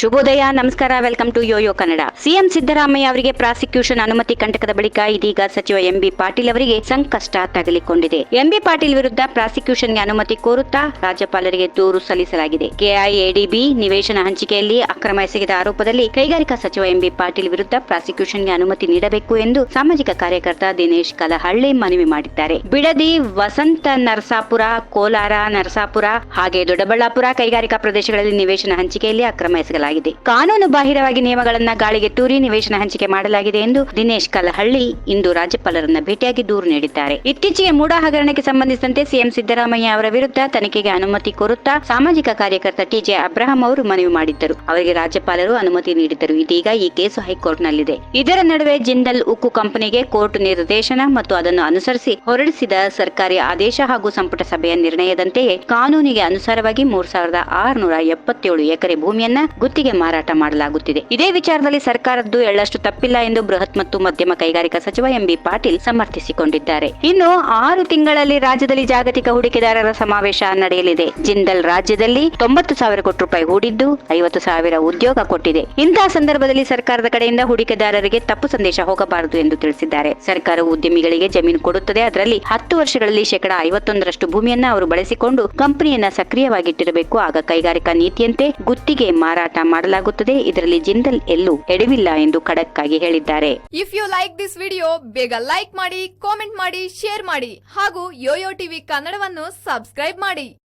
ಶುಭೋದಯ, ನಮಸ್ಕಾರ, welcome to YoYo Kannada. CM Siddaramaiah ಅವರಿಗೆ ಪ್ರಾಸಿಕ್ಯೂಷನ್ ಅನುಮತಿ ಕಂಟಕದ ಬಳಿಕ ಇದೀಗ ಸಚಿವ ಎಂಬಿ ಪಾಟೀಲ್ ಅವರಿಗೆ ಸಂಕಷ್ಟ ತಗಲಿಕೊಂಡಿದೆ. ಎಂಬಿ ಪಾಟೀಲ್ ವಿರುದ್ಧ ಪ್ರಾಸಿಕ್ಯೂಷನ್ಗೆ ಅನುಮತಿ ಕೋರುತ್ತಾ ರಾಜ್ಯಪಾಲರಿಗೆ ದೂರು ಸಲ್ಲಿಸಲಾಗಿದೆ. ಕೆಐಎಡಿಬಿ ನಿವೇಶನ ಹಂಚಿಕೆಯಲ್ಲಿ ಅಕ್ರಮ ಎಸಗಿದ ಆರೋಪದಲ್ಲಿ ಕೈಗಾರಿಕಾ ಸಚಿವ ಎಂಬಿ ಪಾಟೀಲ್ ವಿರುದ್ಧ ಪ್ರಾಸಿಕ್ಯೂಷನ್ಗೆ ಅನುಮತಿ ನೀಡಬೇಕು ಎಂದು ಸಾಮಾಜಿಕ ಕಾರ್ಯಕರ್ತ ದಿನೇಶ್ ಕಲಹಳ್ಳಿ ಮನವಿ ಮಾಡಿದ್ದಾರೆ. ಬಿಡದಿ, ವಸಂತ, ನರಸಾಪುರ, ಕೋಲಾರ, ನರಸಾಪುರ, ಹಾಗೆ ದೊಡ್ಡಬಳ್ಳಾಪುರ ಕೈಗಾರಿಕಾ ಪ್ರದೇಶಗಳಲ್ಲಿ ನಿವೇಶನ ಹಂಚಿಕೆಯಲ್ಲಿ ಅಕ್ರಮ ಎಸಗಲಾಗಿದೆ. ಕಾನೂನು ಬಾಹಿರವಾಗಿ ನಿಯಮಗಳನ್ನ ಗಾಳಿಗೆ ತೂರಿ ನಿವೇಶನ ಹಂಚಿಕೆ ಮಾಡಲಾಗಿದೆ ಎಂದು ದಿನೇಶ್ ಕಲಹಳ್ಳಿ ಇಂದು ರಾಜ್ಯಪಾಲರನ್ನ ಭೇಟಿಯಾಗಿ ದೂರು ನೀಡಿದ್ದಾರೆ. ಇತ್ತೀಚೆಗೆ ಮೂಡಾ ಹಗರಣಕ್ಕೆ ಸಂಬಂಧಿಸಿದಂತೆ ಸಿಎಂ ಸಿದ್ದರಾಮಯ್ಯ ಅವರ ವಿರುದ್ಧ ತನಿಖೆಗೆ ಅನುಮತಿ ಕೋರುತ್ತಾ ಸಾಮಾಜಿಕ ಕಾರ್ಯಕರ್ತ ಟಿಜೆ ಅಬ್ರಹಾಂ ಅವರು ಮನವಿ ಮಾಡಿದ್ದರು. ಅವರಿಗೆ ರಾಜ್ಯಪಾಲರು ಅನುಮತಿ ನೀಡಿದ್ದರು. ಇದೀಗ ಈ ಕೇಸು ಹೈಕೋರ್ಟ್ನಲ್ಲಿದೆ. ಇದರ ನಡುವೆ ಜಿಂದಲ್ ಉಕ್ಕು ಕಂಪನಿಗೆ ಕೋರ್ಟ್ ನಿರ್ದೇಶನ ಮತ್ತು ಅದನ್ನು ಅನುಸರಿಸಿ ಹೊರಡಿಸಿದ ಸರ್ಕಾರಿ ಆದೇಶ ಹಾಗೂ ಸಂಪುಟ ಸಭೆಯ ನಿರ್ಣಯದಂತೆಯೇ ಕಾನೂನಿಗೆ ಅನುಸಾರವಾಗಿ ಮೂರ್ ಸಾವಿರದ ಆರುನೂರ ಎಪ್ಪತ್ತೇಳು ಎಕರೆ ಭೂಮಿಯನ್ನ ಗುತ್ತಿಗೆ ಮಾರಾಟ ಮಾಡಲಾಗುತ್ತಿದೆ. ಇದೇ ವಿಚಾರದಲ್ಲಿ ಸರ್ಕಾರದ್ದು ಎಳ್ಳಷ್ಟು ತಪ್ಪಿಲ್ಲ ಎಂದು ಬೃಹತ್ ಮತ್ತು ಮಧ್ಯಮ ಕೈಗಾರಿಕಾ ಸಚಿವ ಎಂಬಿ ಪಾಟೀಲ್ ಸಮರ್ಥಿಸಿಕೊಂಡಿದ್ದಾರೆ. ಇನ್ನು ಆರು ತಿಂಗಳಲ್ಲಿ ರಾಜ್ಯದಲ್ಲಿ ಜಾಗತಿಕ ಹೂಡಿಕೆದಾರರ ಸಮಾವೇಶ ನಡೆಯಲಿದೆ. ಜಿಂದಲ್ ರಾಜ್ಯದಲ್ಲಿ ತೊಂಬತ್ತು ಸಾವಿರ ಕೋಟಿ ರೂಪಾಯಿ ಹೂಡಿದ್ದು ಐವತ್ತು ಸಾವಿರ ಉದ್ಯೋಗ ಕೊಟ್ಟಿದೆ. ಇಂತಹ ಸಂದರ್ಭದಲ್ಲಿ ಸರ್ಕಾರದ ಕಡೆಯಿಂದ ಹೂಡಿಕೆದಾರರಿಗೆ ತಪ್ಪು ಸಂದೇಶ ಹೋಗಬಾರದು ಎಂದು ತಿಳಿಸಿದ್ದಾರೆ. ಸರ್ಕಾರವು ಉದ್ಯಮಿಗಳಿಗೆ ಜಮೀನು ಕೊಡುತ್ತದೆ. ಅದರಲ್ಲಿ ಹತ್ತು ವರ್ಷಗಳಲ್ಲಿ ಶೇಕಡಾ ಐವತ್ತೊಂದರಷ್ಟು ಭೂಮಿಯನ್ನ ಅವರು ಬಳಸಿಕೊಂಡು ಕಂಪನಿಯನ್ನ ಸಕ್ರಿಯವಾಗಿಟ್ಟಿರಬೇಕು. ಆಗ ಕೈಗಾರಿಕಾ ನೀತಿಯಂತೆ ಗುತ್ತಿಗೆ ಮಾರಾಟ ಮಾಡಲಾಗುತ್ತದೆ. ಇದರಲ್ಲಿ ಜಿಂದಲ್ ಎಲ್ಲೂ ಎಡವಿಲ್ಲ ಎಂದು ಖಡಕ್ ಆಗಿ ಹೇಳಿದ್ದಾರೆ. If you like this video ಬೇಗ ಲೈಕ್ ಮಾಡಿ ಕಾಮೆಂಟ್ ಮಾಡಿ ಶೇರ್ ಮಾಡಿ ಹಾಗೂ ಯೋಯೋ ಟಿವಿ ಕನ್ನಡವನ್ನು ಸಬ್ಸ್ಕ್ರೈಬ್ ಮಾಡಿ.